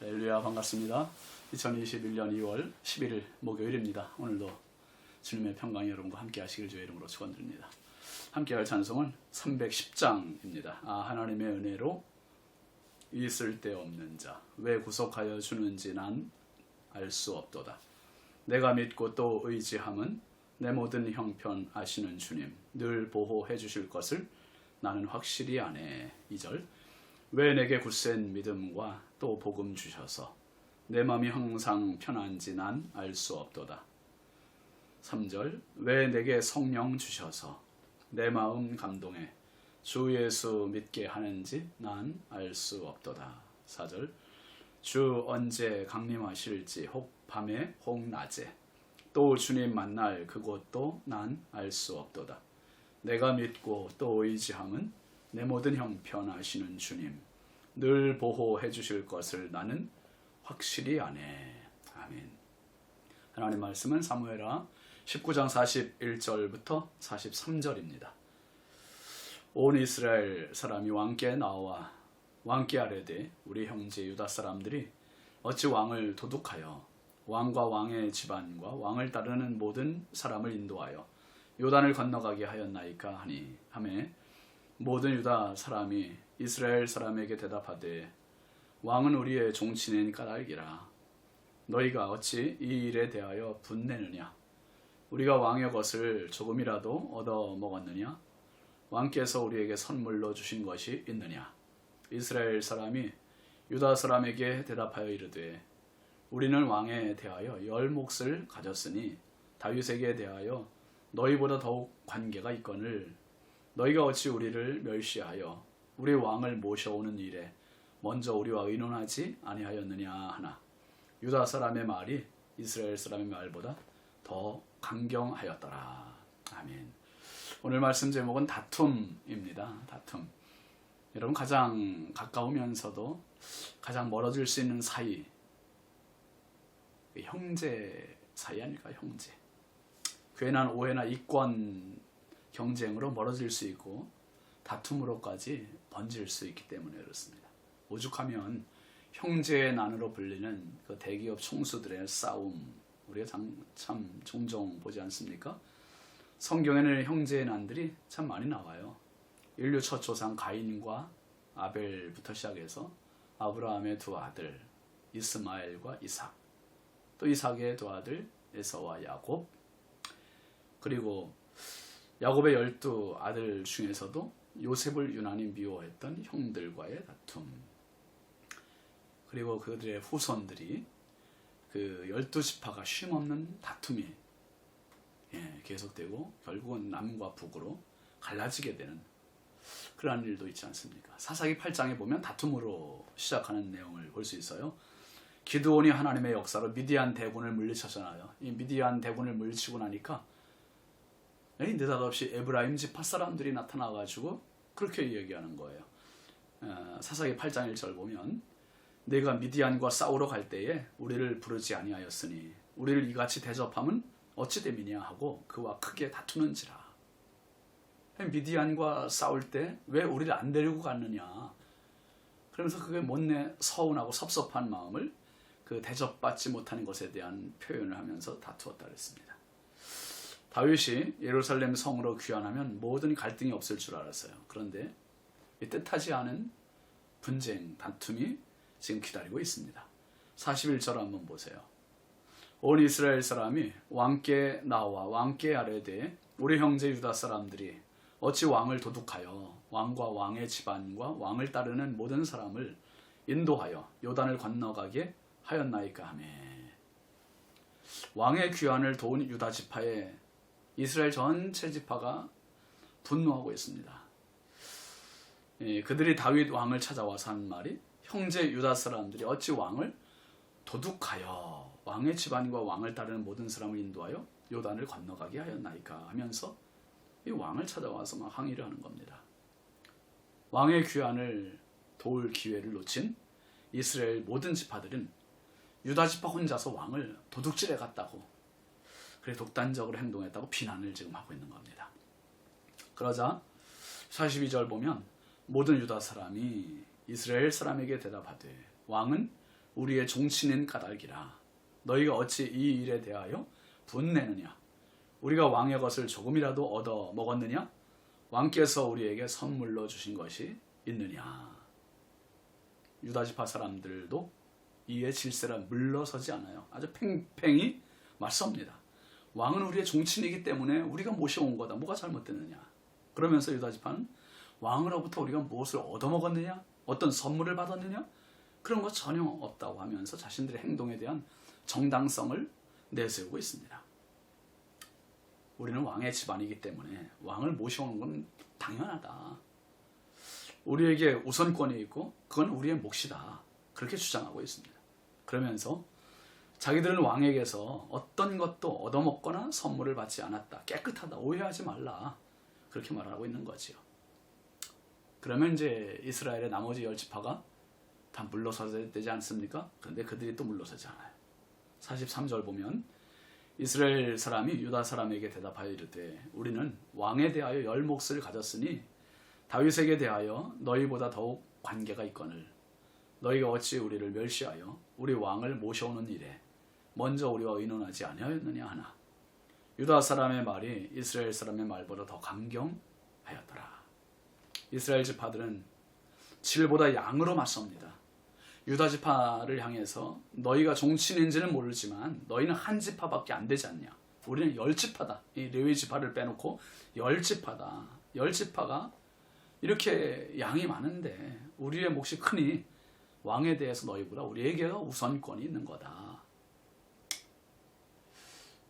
할렐루야 반갑습니다. 2021년 2월 11일 목요일입니다. 오늘도 주님의 평강이 여러분과 함께 하시길 주의 이름으로 축원드립니다. 함께 할 찬송은 310장입니다. 아 하나님의 은혜로 있을 데 없는 자 왜 구속하여 주는지 난 알 수 없도다. 내가 믿고 또 의지함은 내 모든 형편 아시는 주님 늘 보호해 주실 것을 나는 확실히 아네. 2절 왜 내게 굳센 믿음과 또 복음 주셔서 내 마음이 항상 편한지 난 알 수 없도다. 3절 왜 내게 성령 주셔서 내 마음 감동해 주 예수 믿게 하는지 난 알 수 없도다. 4절 주 언제 강림하실지 혹 밤에 혹 낮에 또 주님 만날 그곳도 난 알 수 없도다. 내가 믿고 또 의지함은 내 모든 형편 아시는 주님 늘 보호해 주실 것을 나는 확실히 아네. 아멘. 하나님 말씀은 사무엘하 19장 41절부터 43절입니다. 온 이스라엘 사람이 왕께 나와 왕께 아래되 우리 형제 유다 사람들이 어찌 왕을 도둑하여 왕과 왕의 집안과 왕을 따르는 모든 사람을 인도하여 요단을 건너가게 하였나이까 하니 하매 모든 유다 사람이 이스라엘 사람에게 대답하되 왕은 우리의 종친인 까닭이라. 너희가 어찌 이 일에 대하여 분내느냐? 우리가 왕의 것을 조금이라도 얻어 먹었느냐? 왕께서 우리에게 선물로 주신 것이 있느냐? 이스라엘 사람이 유다 사람에게 대답하여 이르되 우리는 왕에 대하여 열 몫을 가졌으니 다윗에게 대하여 너희보다 더욱 관계가 있거늘 너희가 어찌 우리를 멸시하여 우리 왕을 모셔오는 일에 먼저 우리와 의논하지 아니하였느냐 하나. 유다 사람의 말이 이스라엘 사람의 말보다 더 강경하였더라. 아멘. 오늘 말씀 제목은 다툼입니다. 다툼. 여러분 가장 가까우면서도 가장 멀어질 수 있는 사이 형제 사이 아닐까 형제. 괜한 오해나 이권 경쟁으로 멀어질 수 있고 다툼으로까지 번질 수 있기 때문에 그렇습니다. 오죽하면 형제의 난으로 불리는 그 대기업 총수들의 싸움 우리가 참, 참 종종 보지 않습니까? 성경에는 형제의 난들이 참 많이 나와요. 인류 첫 조상 가인과 아벨부터 시작해서 아브라함의 두 아들 이스마엘과 이삭 또 이삭의 두 아들 에서와 야곱 그리고 야곱의 열두 아들 중에서도 요셉을 유난히 미워했던 형들과의 다툼 그리고 그들의 후손들이 그 열두 지파가 쉼없는 다툼이 예, 계속되고 결국은 남과 북으로 갈라지게 되는 그러한 일도 있지 않습니까? 사사기 8장에 보면 다툼으로 시작하는 내용을 볼 수 있어요. 기드온이 하나님의 역사로 미디안 대군을 물리쳤잖아요. 이 미디안 대군을 물리치고 나니까 느닷없이 에브라임 지파 사람들이 나타나가지고 그렇게 얘기하는 거예요. 어, 사사기 8장 1절 보면 내가 미디안과 싸우러 갈 때에 우리를 부르지 아니하였으니 우리를 이같이 대접함은 어찌 됨이냐 하고 그와 크게 다투는지라. 미디안과 싸울 때 왜 우리를 안 데리고 갔느냐. 그러면서 그게 못내 서운하고 섭섭한 마음을 그 대접받지 못하는 것에 대한 표현을 하면서 다투었다 그랬습니다. 다윗이 예루살렘 성으로 귀환하면 모든 갈등이 없을 줄 알았어요. 그런데 뜻하지 않은 분쟁, 다툼이 지금 기다리고 있습니다. 41절 한번 보세요. 온 이스라엘 사람이 왕께 나와 왕께 아래되 우리 형제 유다 사람들이 어찌 왕을 도둑하여 왕과 왕의 집안과 왕을 따르는 모든 사람을 인도하여 요단을 건너가게 하였나이까 하매 왕의 귀환을 도운 유다 지파에 이스라엘 전체 지파가 분노하고 있습니다. 예, 그들이 다윗 왕을 찾아와서 한 말이 형제 유다 사람들이 어찌 왕을 도둑하여 왕의 집안과 왕을 따르는 모든 사람을 인도하여 요단을 건너가게 하였나이까 하면서 이 왕을 찾아와서 막 항의를 하는 겁니다. 왕의 귀환을 도울 기회를 놓친 이스라엘 모든 지파들은 유다 지파 혼자서 왕을 도둑질해 갔다고 그래 독단적으로 행동했다고 비난을 지금 하고 있는 겁니다. 그러자 42절 보면 모든 유다 사람이 이스라엘 사람에게 대답하되 왕은 우리의 종친인 까닭이라 너희가 어찌 이 일에 대하여 분내느냐 우리가 왕의 것을 조금이라도 얻어 먹었느냐 왕께서 우리에게 선물로 주신 것이 있느냐 유다지파 사람들도 이에 질세라 물러서지 않아요. 아주 팽팽히 맞섭니다. 왕은 우리의 종친이기 때문에 우리가 모셔온 거다. 뭐가 잘못됐느냐? 그러면서 유다지파는 왕으로부터 우리가 무엇을 얻어먹었느냐? 어떤 선물을 받았느냐? 그런 거 전혀 없다고 하면서 자신들의 행동에 대한 정당성을 내세우고 있습니다. 우리는 왕의 집안이기 때문에 왕을 모셔오는 건 당연하다. 우리에게 우선권이 있고 그건 우리의 몫이다. 그렇게 주장하고 있습니다. 그러면서 자기들은 왕에게서 어떤 것도 얻어먹거나 선물을 받지 않았다. 깨끗하다. 오해하지 말라. 그렇게 말하고 있는 거지요. 그러면 이제 이스라엘의 나머지 열 지파가 다 물러서야 되지 않습니까? 그런데 그들이 또 물러서지 않아요. 43절 보면 이스라엘 사람이 유다 사람에게 대답하여 이르되 우리는 왕에 대하여 열 몫을 가졌으니 다윗에게 대하여 너희보다 더욱 관계가 있거늘 너희가 어찌 우리를 멸시하여 우리 왕을 모셔오는 일에 먼저 우리와 의논하지 아니하였느냐 하나. 유다 사람의 말이 이스라엘 사람의 말보다 더 강경하였더라. 이스라엘 지파들은 질보다 양으로 맞섭니다. 유다 지파를 향해서 너희가 종친인지는 모르지만 너희는 한 지파밖에 안 되지 않냐. 우리는 열 지파다. 이 레위 지파를 빼놓고 열 지파다. 열 지파가 이렇게 양이 많은데 우리의 몫이 크니 왕에 대해서 너희보다 우리에게가 우선권이 있는 거다.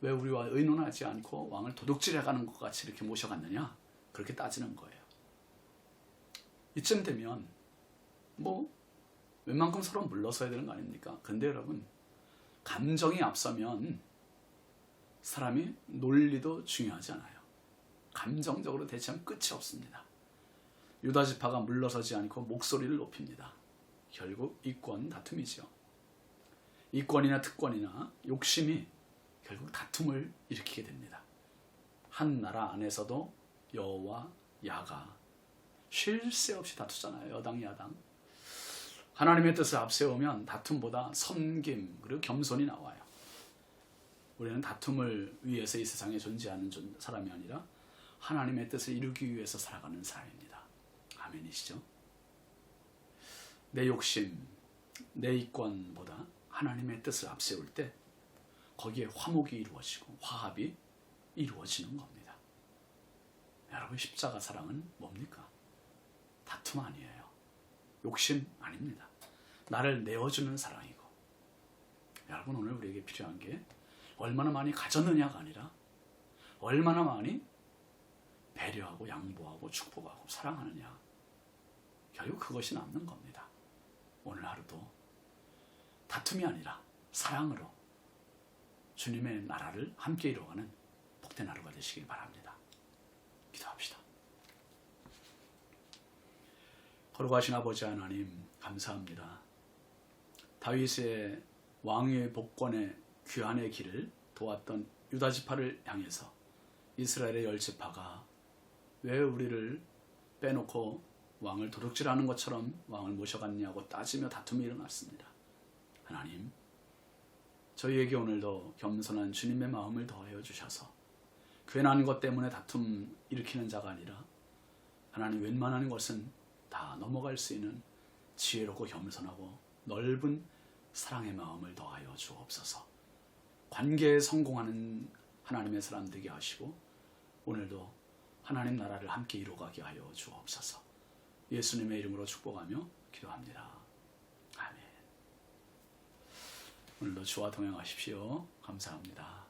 왜 우리와 의논하지 않고 왕을 도둑질해가는 것 같이 이렇게 모셔갔느냐? 그렇게 따지는 거예요. 이쯤 되면 뭐 웬만큼 서로 물러서야 되는 거 아닙니까? 근데 여러분 감정이 앞서면 사람이 논리도 중요하지 않아요. 감정적으로 대처하면 끝이 없습니다. 유다 지파가 물러서지 않고 목소리를 높입니다. 결국 이권 다툼이죠. 이권이나 특권이나 욕심이 결국 다툼을 일으키게 됩니다. 한 나라 안에서도 여와 야가 쉴 새 없이 다투잖아요. 여당 야당. 하나님의 뜻을 앞세우면 다툼보다 섬김 그리고 겸손이 나와요. 우리는 다툼을 위해서 이 세상에 존재하는 사람이 아니라 하나님의 뜻을 이루기 위해서 살아가는 사람입니다. 아멘이시죠? 내 욕심, 내 이권보다 하나님의 뜻을 앞세울 때 거기에 화목이 이루어지고 화합이 이루어지는 겁니다. 여러분 십자가 사랑은 뭡니까? 다툼 아니에요. 욕심 아닙니다. 나를 내어주는 사랑이고 여러분 오늘 우리에게 필요한 게 얼마나 많이 가졌느냐가 아니라 얼마나 많이 배려하고 양보하고 축복하고 사랑하느냐 결국 그것이 남는 겁니다. 오늘 하루도 다툼이 아니라 사랑으로 주님의 나라를 함께 이루어가는 복된 하루가 되시길 바랍니다. 기도합시다. 걸어가신 아버지 하나님 감사합니다. 다윗의 왕의 복권의 귀환의 길을 도왔던 유다 지파를 향해서 이스라엘의 열 지파가 왜 우리를 빼놓고 왕을 도둑질하는 것처럼 왕을 모셔갔냐고 따지며 다툼이 일어났습니다. 하나님, 저희에게 오늘도 겸손한 주님의 마음을 더하여 주셔서 괜한 것 때문에 다툼 일으키는 자가 아니라 하나님 웬만한 것은 다 넘어갈 수 있는 지혜롭고 겸손하고 넓은 사랑의 마음을 더하여 주옵소서. 관계에 성공하는 하나님의 사람 되게 하시고 오늘도 하나님 나라를 함께 이루어가게 하여 주옵소서. 예수님의 이름으로 축복하며 기도합니다. 아멘. 오늘도 주와 동행하십시오. 감사합니다.